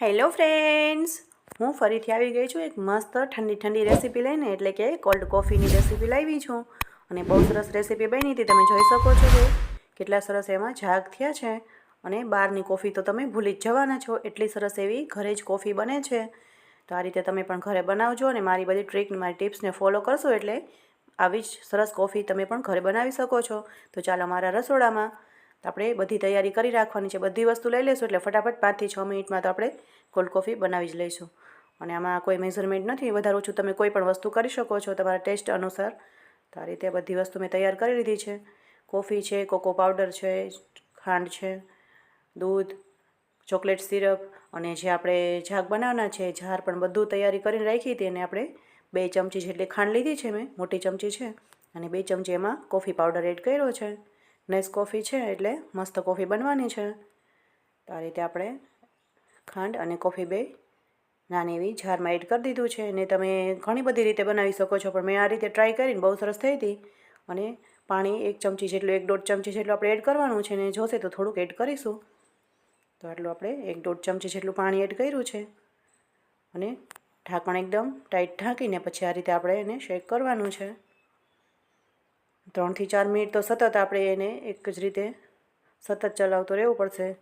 Hello friends, હું ફરીથી આવી ગઈ છું એક મસ્ત ઠંડી ઠંડી રેસીપી લઈને, એટલે કે કોલ્ડ કોફીની રેસીપી લાવી છું. અને બહુ સરસ રેસીપી બની હતી, તમે જોઈ શકો છો કે કેટલા સરસ એમાં ઝાગ થયા છે. અને બહારની કોફી તો તમે ભૂલી જ જવાના છો, એટલી સરસ એવી ઘરે જ કોફી બને છે. તો આ રીતે તમે પણ ઘરે બનાવજો અને મારી બધી ટ્રીક મારી ટિપ્સને ફોલો કરશો એટલે આવી જ સરસ કોફી તમે પણ ઘરે બનાવી શકો છો. તો ચાલો મારા રસોડામાં તો આપણે બધી તૈયારી કરી રાખવાની છે. બધી વસ્તુ લઈ લઈશું એટલે ફટાફટ પાંચથી છ મિનિટમાં તો આપણે કોલ્ડ કોફી બનાવી જ લઈશું. અને આમાં કોઈ મેઝરમેન્ટ નથી, વધારે ઓછું તમે કોઈ પણ વસ્તુ કરી શકો છો તમારા ટેસ્ટ અનુસાર. તો આ રીતે બધી વસ્તુ મેં તૈયાર કરી લીધી છે. કોફી છે કોકો પાવડર છે, ખાંડ છે, દૂધ ચોકલેટ સિરપ અને જે આપણે ઝાગ બનાવવાના છે, ઝાર પણ બધું તૈયારી કરીને રાખી હતી અને આપણે બે ચમચી જેટલી ખાંડ લીધી છે મેં, મોટી ચમચી છે. અને બે ચમચી એમાં કોફી પાવડર એડ કર્યો છે. નેસ કોફી છે એટલે મસ્ત કોફી બનવાની છે. તો આ રીતે આપણે ખાંડ અને કોફી બે નાની એવી જારમાં એડ કરી દીધું છે અને તમે ઘણી બધી રીતે બનાવી શકો છો, પણ મેં આ રીતે ટ્રાય કરીને બહુ સરસ થઈ હતી. અને પાણી એક ચમચી જેટલું, એક દોઢ ચમચી જેટલું આપણે એડ કરવાનું છે ને જોશે તો થોડુંક એડ કરીશું. તો આટલું આપણે એક દોઢ ચમચી જેટલું પાણી એડ કર્યું છે. અને ઢાંકણ એકદમ ટાઈટ ઢાંકીને પછી આ રીતે આપણે એને શેક કરવાનું છે. ત્રણથી ચાર મિનિટ તો સતત આપણે એને એક જ રીતે સતત ચલાવતો રહેવું પડશે.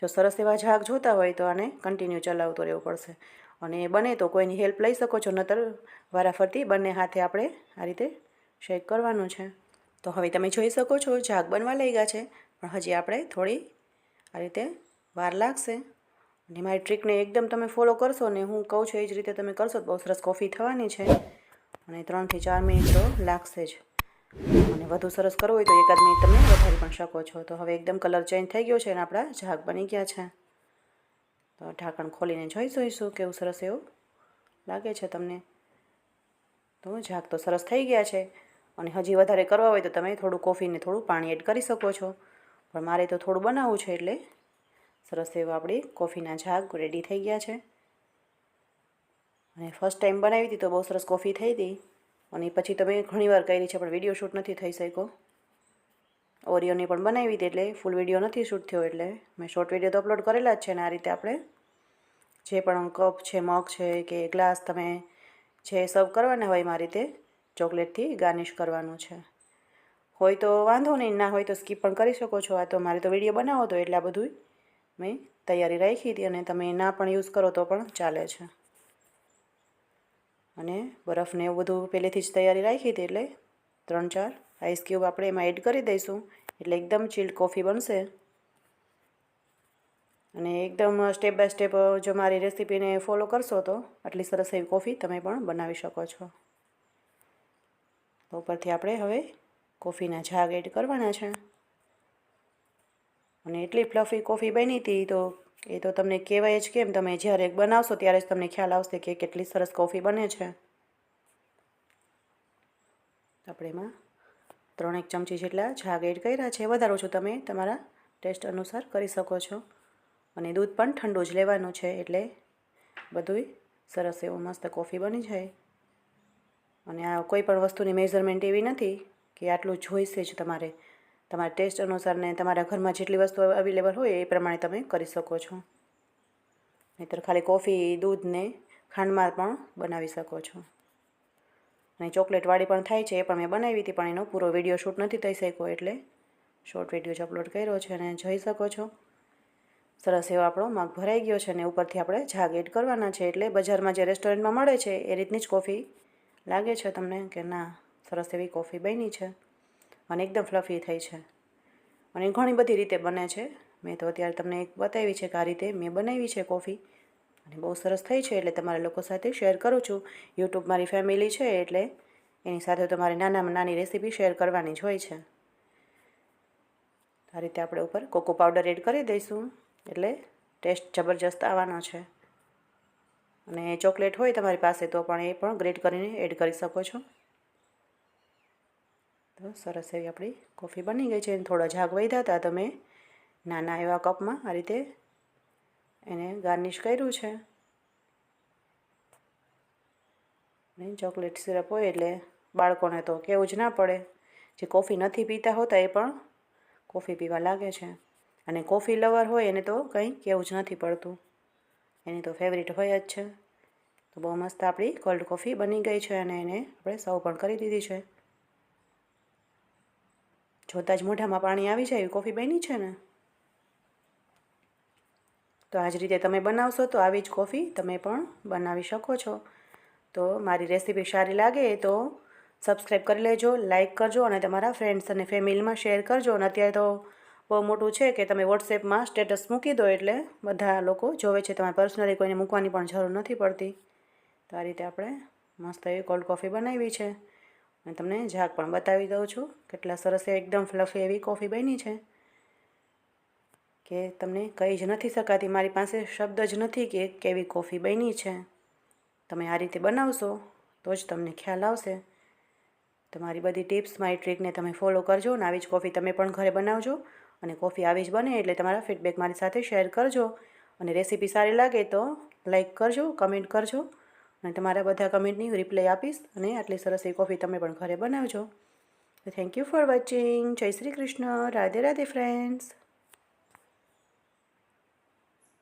જો સરસ એવા ઝાગ જોતા હોય તો આને કન્ટિન્યુ ચલાવતો રહેવું પડશે. અને બને તો કોઈની હેલ્પ લઈ શકો છો, નતર વારાફરતી બંને હાથે આપણે આ રીતે શેક કરવાનું છે. તો હવે તમે જોઈ શકો છો, ઝાગ બનવા લઈ ગયા છે, પણ હજી આપણે થોડી આ રીતે વાર લાગશે. અને મારી ટ્રીકને એકદમ તમે ફોલો કરશો ને હું કહું છું એ જ રીતે તમે કરશો તો બહુ સરસ કોફી થવાની છે. અને ત્રણથી ચાર મિનિટ તો લાગશે જ. અને વધુ સરસ કરવું હોય તો એકાદ મિનિટ તમે વધારી પણ શકો છો. તો હવે એકદમ કલર ચેન્જ થઈ ગયો છે અને આપણા ઝાગ બની ગયા છે. તો ઢાંકણ ખોલીને જોઈ જોઈશું કેવું સરસ એવું લાગે છે તમને. તો ઝાગ તો સરસ થઈ ગયા છે અને હજી વધારે કરવા હોય તો તમે થોડું કોફીને થોડું પાણી એડ કરી શકો છો. પણ મારે તો થોડું બનાવવું છે એટલે સરસ એવું આપણી કોફીના ઝાગ રેડી થઈ ગયા છે. અને ફર્સ્ટ ટાઈમ બનાવી હતી તો બહુ સરસ કોફી થઈ હતી અને પછી તમે ઘણીવાર કરી છે, પણ વીડિયો શૂટ નથી થઈ શક્યો. ઓરિયોની પણ બનાવી હતી એટલે ફૂલ વીડિયો નથી શૂટ થયો એટલે મેં શોર્ટ વીડિયો તો અપલોડ કરેલા જ છે ને આ રીતે આપણે. જે પણ કપ છે, મગ છે કે ગ્લાસ તમે જે સર્વ કરવાના હોય એમાં રીતે ચોકલેટથી ગાર્નિશ કરવાનું છે. હોય તો વાંધો નહીં, ના હોય તો સ્કીપ પણ કરી શકો છો. આ તો મારે તો વીડિયો બનાવો તો એટલે આ બધું મેં તૈયારી રાખી હતી અને તમે ના પણ યુઝ કરો તો પણ ચાલે છે. અને બરફને એવું બધું પહેલેથી જ તૈયારી રાખી હતી એટલે ત્રણ ચાર આઈસ ક્યુબ આપણે એમાં એડ કરી દઈશું. એટલે એકદમ ચીલ્ડ કોફી બનશે. અને એકદમ સ્ટેપ બાય સ્ટેપ જો મારી રેસીપીને ફોલો કરશો તો આટલી સરસ એવી કોફી તમે પણ બનાવી શકો છો. તો ઉપરથી આપણે હવે કોફીના ઝાગ એડ કરવાના છે. અને એટલી ફ્લફી કોફી બની હતી તો એ તો તમને કહેવાય જ કેમ, તમે જ્યારે બનાવશો ત્યારે જ તમને ખ્યાલ આવશે કે કેટલી સરસ કોફી બને છે. આપણે એમાં ત્રણેક ચમચી જેટલા છાગ એડ કર્યા છે. વધારો છો તમે તમારા ટેસ્ટ અનુસાર કરી શકો છો. અને દૂધ પણ ઠંડુ જ લેવાનું છે એટલે બધુંય સરસ એવું મસ્ત કોફી બની જાય. અને આ કોઈ પણ વસ્તુની મેઝરમેન્ટ એવી નથી કે આટલું જોઈશે જ તમારે. તમારા ટેસ્ટ અનુસાર ને તમારા ઘરમાં જેટલી વસ્તુ અવેલેબલ હોય એ પ્રમાણે તમે કરી શકો છો. નહીંતર ખાલી કોફી, દૂધને ખાંડમાં પણ બનાવી શકો છો. અને ચોકલેટવાળી પણ થાય છે, એ પણ મેં બનાવી હતી, પણ એનો પૂરો વીડિયો શૂટ નથી થઈ શક્યો, એટલે શોર્ટ વીડિયો જ અપલોડ કર્યો છે અને જોઈ શકો છો. સરસ એવો આપણો માગ ભરાઈ ગયો છે અને ઉપરથી આપણે જાગ એડ કરવાના છે, એટલે બજારમાં જે રેસ્ટોરન્ટમાં મળે છે, એ રીતની જ કોફી લાગે છે તમને કે ના, સરસ એવી કોફી બની છે. અને એકદમ ફ્લફી થઈ છે. અને ઘણી બધી રીતે બને છે. મેં તો અત્યારે તમને એક બતાવી છે કે આ રીતે મેં બનાવી છે કોફી. અને બહુ સરસ થઈ છે એટલે તમારા લોકો સાથે શેર કરું છું. યુટ્યુબ મારી ફેમિલી છે એટલે એની સાથે તમારે નાનામાં નાની રેસીપી શેર કરવાની જ હોય છે. આ રીતે આપણે ઉપર કોકો પાવડર એડ કરી દઈશું. એટલે ટેસ્ટ જબરજસ્ત આવવાનો છે. અને ચોકલેટ હોય તમારી પાસે તો પણ એ પણ ગ્રેટ કરીને એડ કરી શકો છો. તો સરસ એવી આપણી કોફી બની ગઈ છે. એને થોડા ઝાગ વધ્યા હતા તમે નાના એવા કપમાં આ રીતે એને ગાર્નિશ કર્યું છે. ને ચોકલેટ સિરપ હોય એટલે બાળકોને તો કેવું જ ના પડે. જે કોફી નથી પીતા હોતા એ પણ કોફી પીવા લાગે છે. અને કોફી લવર હોય એને તો કંઈ કેવું જ નથી પડતું. એની તો ફેવરિટ હોય જ છે. તો બહુ મસ્ત આપણી કોલ્ડ કોફી બની ગઈ છે અને એને આપણે સર્વ પણ કરી દીધી છે. જોતાં જ મોઢામાં પાણી આવી જાય એવી કોફી બની છે ને? તો આ જ રીતે તમે બનાવશો તો આવી જ કોફી તમે પણ બનાવી શકો છો. તો મારી રેસીપી સારી લાગે તો સબસ્ક્રાઈબ કરી લેજો લાઇક કરજો અને તમારા ફ્રેન્ડ્સ અને ફેમિલીમાં શેર કરજો. અને અત્યારે તો બહુ મોટું છે કે તમે વોટ્સએપમાં સ્ટેટસ મૂકી દો એટલે બધા લોકો જોવે છે તમારે પર્સનલી કોઈને મૂકવાની પણ જરૂર નથી પડતી. તો આ રીતે આપણે મસ્ત એવી કોલ્ડ કોફી બનાવી છે. અને તમને ઝાક પણ બતાવી દઉં છું. કેટલા સરસ એકદમ ફ્લફી એવી કોફી બની છે કે તમને કહી જ નથી શકાતી. મારી પાસે શબ્દ જ નથી કે કેવી કોફી બની છે. તમે આ રીતે બનાવશો તો જ તમને ખ્યાલ આવશે. તમારી બધી ટિપ્સ, મારી ટ્રીકને તમે ફોલો કરજો અને આવી જ કોફી તમે પણ ઘરે બનાવજો. અને કોફી આવી જ બને એટલે તમારા ફીડબેક મારી સાથે શેર કરજો. અને રેસીપી સારી લાગે તો લાઈક કરજો, કમેન્ટ કરજો. અને તમારા બધા કમેન્ટની રિપ્લાય આપીશ અને આટલી સરસ એ કોફી તમે પણ ઘરે બનાવજો. થેન્ક યુ ફોર વોચિંગ જય શ્રી કૃષ્ણ. રાધે રાધે ફ્રેન્ડ્સ